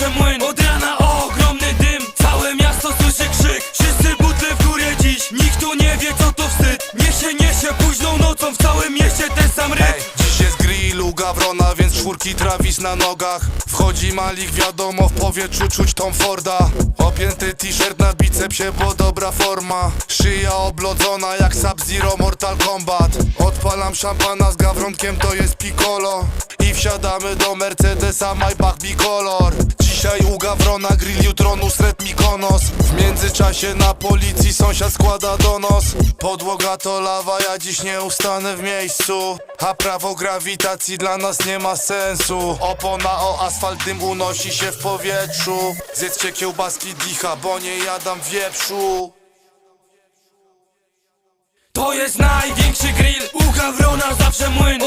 Młyn. Od rana ogromny dym. Całe miasto słyszy krzyk. Wszyscy butle w górę dziś. Nikt tu nie wie co to wstyd. Niesie, niesie późną nocą W całym mieście ten sam rytm. Dziś jest grill u Gawrona, więc czwórki Travis na nogach. Wchodzi Malik, wiadomo, w powietrzu czuć Tom Forda. Opięty t-shirt na bicepsie, bo dobra forma. Szyja oblodzona jak Sub-Zero Mortal Kombat. Odpalam szampana z Gawronkiem, to jest Piccolo. Wsiadamy do Mercedesa Maybach Dzisiaj u Gawrona grill, jutro Nusret Mikonos W międzyczasie na policji sąsiad składa donos. Podłoga to lawa, ja dziś nie ustanę w miejscu. A prawo grawitacji dla nas nie ma sensu. Opona o asfalt, dym unosi się w powietrzu. Zjedzcie kiełbaski dicha, bo nie jadam wieprzu. To jest największy grill. U Gawrona zawsze młyn